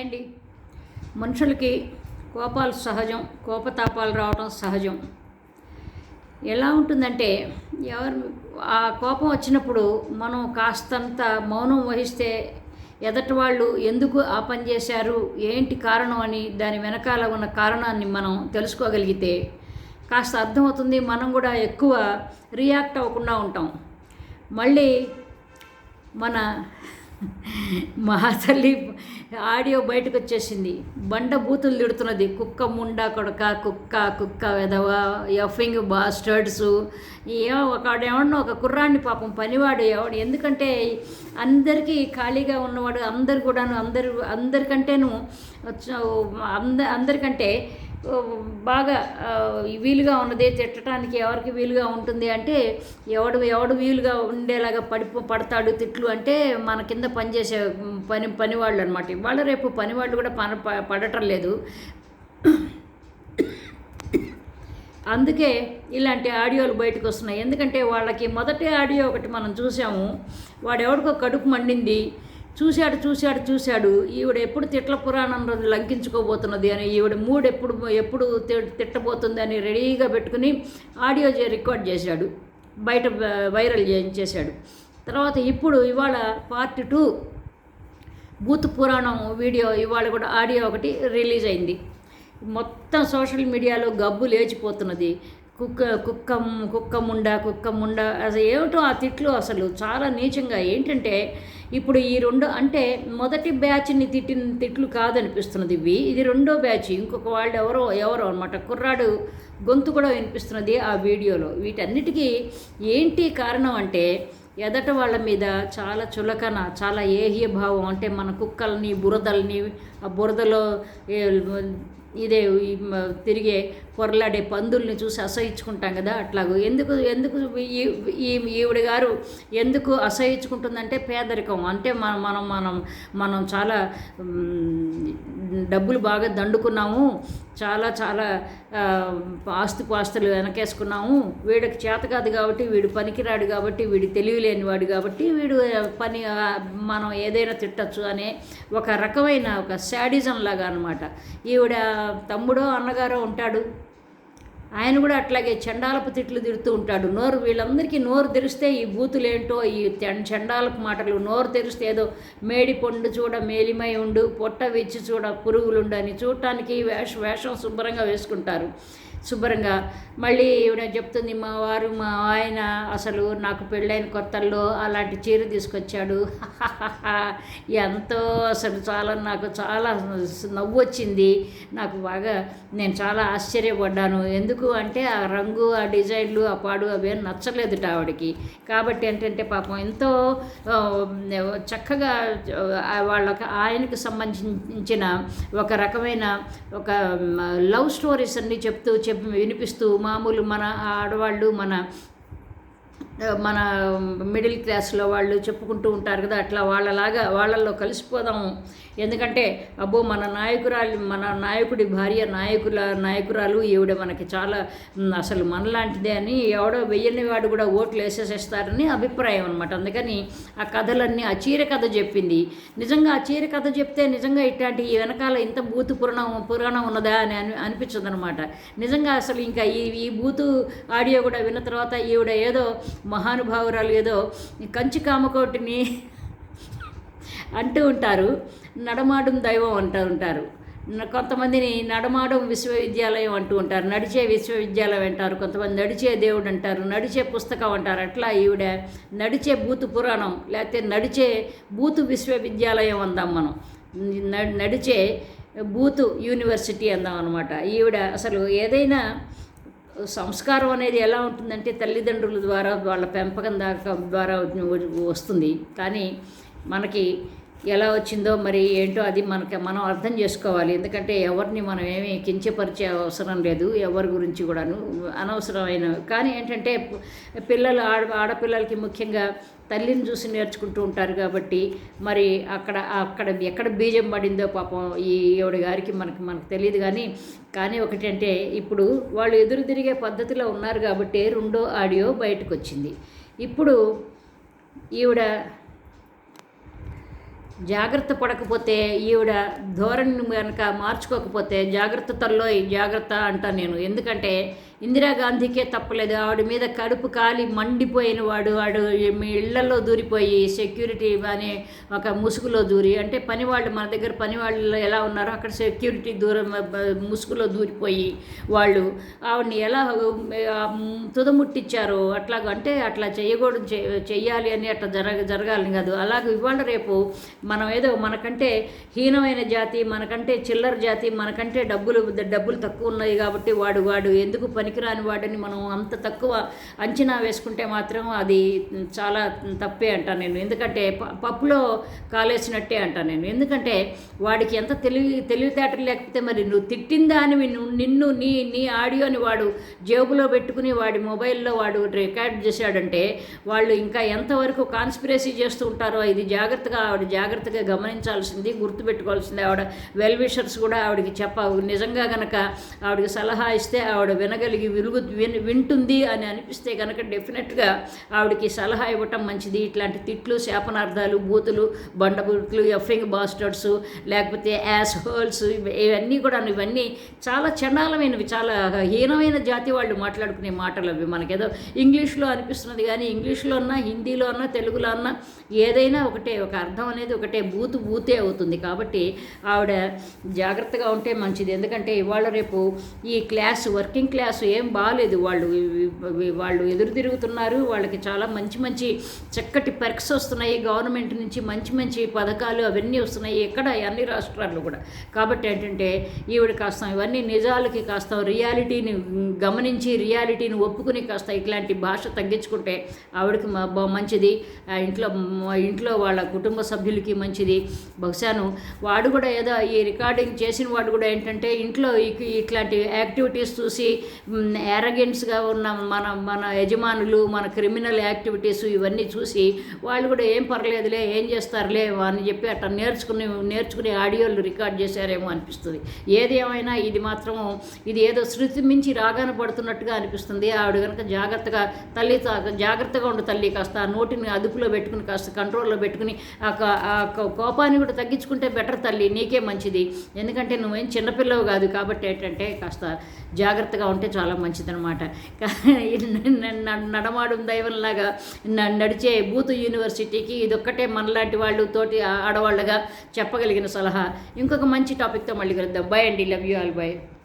అండి. మనుషులకి కోపాలు సహజం కోపతాపాలు రావడం సహజం. ఎలా ఉంటుందంటే ఎవరు ఆ కోపం వచ్చినప్పుడు మనం కాస్తంత మౌనం వహిస్తే ఎదటి వాళ్ళు ఎందుకు ఆ పని చేశారు ఏంటి కారణం అని దాని వెనకాల ఉన్న కారణాన్ని మనం తెలుసుకోగలిగితే కాస్త అర్థమవుతుంది మనం కూడా ఎక్కువ రియాక్ట్ అవ్వకుండా ఉంటాం. మళ్ళీ మన మహాతల్లి ఆడియో బయటకు వచ్చేసింది. బండ బూతులు తిడుతున్నది. కుక్క ముండా కొడక కుక్క కుక్క వెదవ ఎఫింగ్ బాస్టర్డ్స్ ఏమో ఒక ఒక కుర్రాన్ని పాపం పనివాడు ఎవడు. ఎందుకంటే అందరికీ ఖాళీగా ఉన్నవాడు అందరు కూడాను అందరు అందరికంటేను అంద అందరికంటే బాగా వీలుగా ఉన్నది తిట్టడానికి ఎవరికి వీలుగా ఉంటుంది అంటే ఎవడు ఎవడు వీలుగా ఉండేలాగా పడి పడతాడు తిట్లు అంటే మన కింద పనిచేసే పని పనివాళ్ళు అనమాట ఇవాళ రేపు పనివాళ్ళు కూడా పన ప- పడటం లేదు. అందుకే ఇలాంటి ఆడియోలు బయటకు వస్తున్నాయి. ఎందుకంటే వాళ్ళకి మొదటి ఆడియో ఒకటి మనం చూసాము. వాడెవడికో కడుపు మండింది. చూశాడు చూశాడు చూశాడు. ఈవిడ ఎప్పుడు తిట్ల పురాణం రోజు లంకించుకోబోతున్నది అని ఈవిడ మూడు ఎప్పుడు ఎప్పుడు తిట్టబోతుంది అని రెడీగా పెట్టుకుని ఆడియో రికార్డ్ చేశాడు. బయట వైరల్ చేశాడు. తర్వాత ఇప్పుడు ఇవాళ పార్ట్ టూ బూత్ పురాణం వీడియో ఇవాళ కూడా ఆడియో ఒకటి రిలీజ్ అయింది. మొత్తం సోషల్ మీడియాలో గబ్బు లేచిపోతున్నది. కుక్క కుక్క కుక్క ముండ కుక్క ముండ అసలు ఏమిటో ఆ తిట్లు అసలు చాలా నీచంగా. ఏంటంటే ఇప్పుడు ఈ రెండు అంటే మొదటి బ్యాచ్ని తిట్టిన తిట్లు కాదనిపిస్తున్నది ఇవి. ఇది రెండో బ్యాచ్. ఇంకొక వాళ్ళు ఎవరో ఎవరో అనమాట కుర్రాడు గొంతు కూడా వినిపిస్తున్నది ఆ వీడియోలో. వీటన్నిటికీ ఏంటి కారణం అంటే ఎదట వాళ్ళ మీద చాలా చులకన చాలా ఏహ్య భావం అంటే మన కుక్కల్ని బురదల్ని ఆ బురదలో ఇదే తిరిగే పొరలాడే పందుల్ని చూసి అసహించుకుంటాం కదా అట్లాగూ. ఎందుకు ఎందుకు ఈ ఈవిడ గారు ఎందుకు అసహించుకుంటుందంటే పేదరికం. అంటే మనం మనం మనం మనం చాలా డబ్బులు బాగా దండుకున్నాము చాలా చాలా ఆస్తి పాస్తులు వెనకేసుకున్నాము వీడికి చేత కాదు కాబట్టి వీడు పనికిరాడు కాబట్టి వీడు తెలివిలేనివాడు కాబట్టి వీడు పని మనం ఏదైనా తిట్టచ్చు అనే ఒక రకమైన ఒక శాడిజం లాగా అనమాట ఈవిడ తమ్ముడో అన్నగారో ఉంటాడు. ఆయన కూడా అట్లాగే చండాలపు తిట్లు తిడుతూ ఉంటాడు. నోరు వీళ్ళందరికీ నోరు తెరిస్తే ఈ బూతులేంటో ఈ చండాలపు మాటలు నోరు తెరిస్తే ఏదో మేడి పండు చూడ మేలిమై ఉండు పొట్ట విచ్చి చూడ పురుగులుండు అని చూడటానికి వేష వేషం శుభ్రంగా వేసుకుంటారు. శుభ్రంగా. మళ్ళీ ఈవిడ చెప్తుంది మా వారు మా ఆయన అసలు నాకు పెళ్ళైన కొత్తల్లో అలాంటి చీర తీసుకొచ్చాడు. ఎంతో అసలు చాలా నాకు చాలా నవ్వు వచ్చింది. నాకు బాగా నేను చాలా ఆశ్చర్యపడ్డాను. ఎందుకు అంటే ఆ రంగు ఆ డిజైన్లు ఆ పాడు అవేం నచ్చలేదు ఆవిడకి. కాబట్టి ఏంటంటే పాపం ఎంతో చక్కగా వాళ్ళకి ఆయనకు సంబంధించిన ఒక రకమైన ఒక లవ్ స్టోరీస్ అన్ని చెప్తూ చెప్పి వినిపిస్తూ మామూలు మన ఆడవాళ్ళు మన మన మిడిల్ క్లాస్లో వాళ్ళు చెప్పుకుంటూ ఉంటారు కదా అట్లా వాళ్ళలాగా వాళ్ళల్లో కలిసిపోదాము ఎందుకంటే అబ్బో మన నాయకురాలు మన నాయకుడి భార్య నాయకుల నాయకురాలు ఈవిడ మనకి చాలా అసలు మనలాంటిదే అని ఎవడో వెయ్యని వాడు కూడా ఓట్లు వేసేసేస్తారని అభిప్రాయం అనమాట అందుకని ఆ కథలన్నీ ఆ చీర కథ చెప్పింది. నిజంగా ఆ చీర కథ చెప్తే నిజంగా ఇట్లాంటి ఈ వెనకాల ఇంత బూతు పురాణం పురాణం ఉన్నదా అని అని అనిపించదనమాట నిజంగా అసలు ఇంకా ఈ ఈ బూతు ఆడియో కూడా విన్న తర్వాత ఈవిడ ఏదో మహానుభావురాలు ఏదో కంచి కామకోటిని అంటూ ఉంటారు. నడమాడం దైవం అంటూ ఉంటారు. కొంతమందిని నడమాడం విశ్వవిద్యాలయం అంటూ ఉంటారు. నడిచే విశ్వవిద్యాలయం అంటారు. కొంతమంది నడిచే దేవుడు అంటారు. నడిచే పుస్తకం అంటారు. అట్లా ఈవిడ నడిచే బూతు పురాణం లేకపోతే నడిచే బూతు విశ్వవిద్యాలయం అందాం మనం. నడిచే బూతు యూనివర్సిటీ అందాం అనమాట ఈవిడ అసలు ఏదైనా సంస్కారం అనేది ఎలా ఉంటుందంటే తల్లిదండ్రుల ద్వారా వాళ్ళ పెంపకం దాకా ద్వారా వస్తుంది. కానీ మనకి ఎలా వచ్చిందో మరి ఏంటో అది మనకి మనం అర్థం చేసుకోవాలి. ఎందుకంటే ఎవరిని మనం ఏమీ కించపరిచే అవసరం లేదు ఎవరి గురించి కూడాను అనవసరమైన. కానీ ఏంటంటే పిల్లలు ఆడ ఆడపిల్లలకి ముఖ్యంగా తల్లిని చూసి నేర్చుకుంటూ ఉంటారు కాబట్టి మరి అక్కడ అక్కడ ఎక్కడ బీజం పడిందో పాపం ఈ ఈవిడ గారికి మనకి మనకు తెలియదు కానీ కానీ ఒకటంటే ఇప్పుడు వాళ్ళు ఎదురు తిరిగే పద్ధతిలో ఉన్నారు కాబట్టి రెండో ఆడియో బయటకు వచ్చింది ఇప్పుడు ఈవిడ జాగ్రత్త పడకపోతే ఈవిడ ధోరణి కనుక మార్చుకోకపోతే జాగ్రత్త తల్లో జాగ్రత్త అంటాను నేను. ఎందుకంటే ఇందిరాగాంధీకే తప్పలేదు. ఆవిడ మీద కడుపు కాలి మండిపోయిన వాడు వాడు మీ ఇళ్ళలో దూరిపోయి సెక్యూరిటీ అనే ఒక ముసుగులో దూరి అంటే పనివాళ్ళు మన దగ్గర పనివాళ్ళు ఎలా ఉన్నారో అక్కడ సెక్యూరిటీ దూరం ముసుగులో దూరిపోయి వాళ్ళు. ఆవిడని ఎలా తుదముట్టించారు తుదముట్టించారో అట్లాగ అంటే అట్లా చేయకూడదు చెయ్యాలి అని అట్లా జరగ జరగాలని కాదు. అలాగే ఇవాళ రేపు మనం ఏదో మనకంటే హీనమైన జాతి మనకంటే చిల్లర జాతి మనకంటే డబ్బులు డబ్బులు తక్కువ ఉన్నాయి కాబట్టి వాడు వాడు ఎందుకు పని పనికిరాని వాడని మనం అంత తక్కువ అంచనా వేసుకుంటే మాత్రం అది చాలా తప్పే అంటాను నేను. ఎందుకంటే పప్పులో కాలేసినట్టే అంటాను నేను. ఎందుకంటే వాడికి ఎంత తెలివి తెలివితేటలు లేకపోతే మరి నువ్వు తిట్టిందా అని నిన్ను నిన్ను నీ నీ ఆడియోని వాడు జేబులో పెట్టుకుని వాడి మొబైల్లో వాడు రికార్డ్ చేశాడంటే వాళ్ళు ఇంకా ఎంతవరకు కాన్స్పిరసీ చేస్తూ ఉంటారో ఇది జాగ్రత్తగా ఆవిడ జాగ్రత్తగా గమనించాల్సింది గుర్తుపెట్టుకోవాల్సింది. ఆవిడ వెల్ విషర్స్ కూడా ఆవిడకి చెప్ప నిజంగా గనక ఆవిడకి సలహా ఇస్తే ఆవిడ వినగలిగి విలుగు విన్ వింటుంది అని అనిపిస్తే కనుక డెఫినెట్గా ఆవిడకి సలహా ఇవ్వటం మంచిది. ఇట్లాంటి తిట్లు శాపనార్థాలు బూతులు బండబూతులు ఎఫింగ్ బాస్టర్స్ లేకపోతే యాస్ హోల్స్ ఇవన్నీ కూడా ఇవన్నీ చాలా చండాలమైనవి చాలా హీనమైన జాతి వాళ్ళు మాట్లాడుకునే మాటలు అవి మనకేదో ఇంగ్లీష్లో అనిపిస్తున్నది కానీ ఇంగ్లీష్లో అన్నా హిందీలో అన్నా తెలుగులో అన్నా ఏదైనా ఒకటే ఒక అర్థం అనేది ఒకటే బూతు బూతే అవుతుంది. కాబట్టి ఆవిడ జాగ్రత్తగా ఉంటే మంచిది. ఎందుకంటే ఇవాళ రేపు ఈ క్లాస్ వర్కింగ్ క్లాస్ ఏం బాగాలేదు వాళ్ళు వాళ్ళు ఎదురు తిరుగుతున్నారు. వాళ్ళకి చాలా మంచి మంచి చక్కటి పెర్క్స్ వస్తున్నాయి. గవర్నమెంట్ నుంచి మంచి మంచి పథకాలు అవన్నీ వస్తున్నాయి. ఎక్కడ అన్ని రాష్ట్రాల్లో కూడా. కాబట్టి ఏంటంటే ఈవిడ కాస్త ఇవన్నీ నిజాలకి కాస్త రియాలిటీని గమనించి రియాలిటీని ఒప్పుకుని కాస్త ఇట్లాంటి భాష తగ్గించుకుంటే ఆవిడకి మంచిది. ఇంట్లో ఇంట్లో వాళ్ళ కుటుంబ సభ్యులకి మంచిది. బహుశాను వాడు కూడా ఏదో ఈ రికార్డింగ్ చేసిన వాడు కూడా ఏంటంటే ఇంట్లో ఇట్లాంటి యాక్టివిటీస్ చూసి ఎరగెన్స్గా ఉన్న మన మన యజమానులు మన క్రిమినల్ యాక్టివిటీస్ ఇవన్నీ చూసి వాళ్ళు కూడా ఏం పర్లేదులే ఏం చేస్తారులే అని చెప్పి అట్లా నేర్చుకుని నేర్చుకునే ఆడియోలు రికార్డ్ చేశారేమో అనిపిస్తుంది. ఏది ఏమైనా ఇది మాత్రం ఇది ఏదో శృతి మించి రాగాన పడుతున్నట్టుగా అనిపిస్తుంది. ఆవిడ కనుక జాగ్రత్తగా తల్లి తా- జాగ్రత్తగా ఉండు తల్లి కాస్త ఆ నోటిని అదుపులో పెట్టుకుని కాస్త కంట్రోల్లో పెట్టుకుని ఆ ఆ కోపాన్ని కూడా తగ్గించుకుంటే బెటర్ తల్లి నీకే మంచిది. ఎందుకంటే నువ్వేం చిన్నపిల్లవు కాదు కాబట్టి ఏంటంటే కాస్త జాగ్రత్తగా ఉంటే చాలా. చాలా మంచిదనమాట నడమాడు దైవంలాగా నడిచే బూత్ యూనివర్సిటీకి ఇదొక్కటే మనలాంటి వాళ్ళు తోటి ఆడవాళ్ళుగా ఆడవాళ్ళగా చెప్పగలిగిన సలహా. ఇంకొక మంచి టాపిక్తో మళ్ళీ కలుద్దాం. బై అండి. Love you all. బై.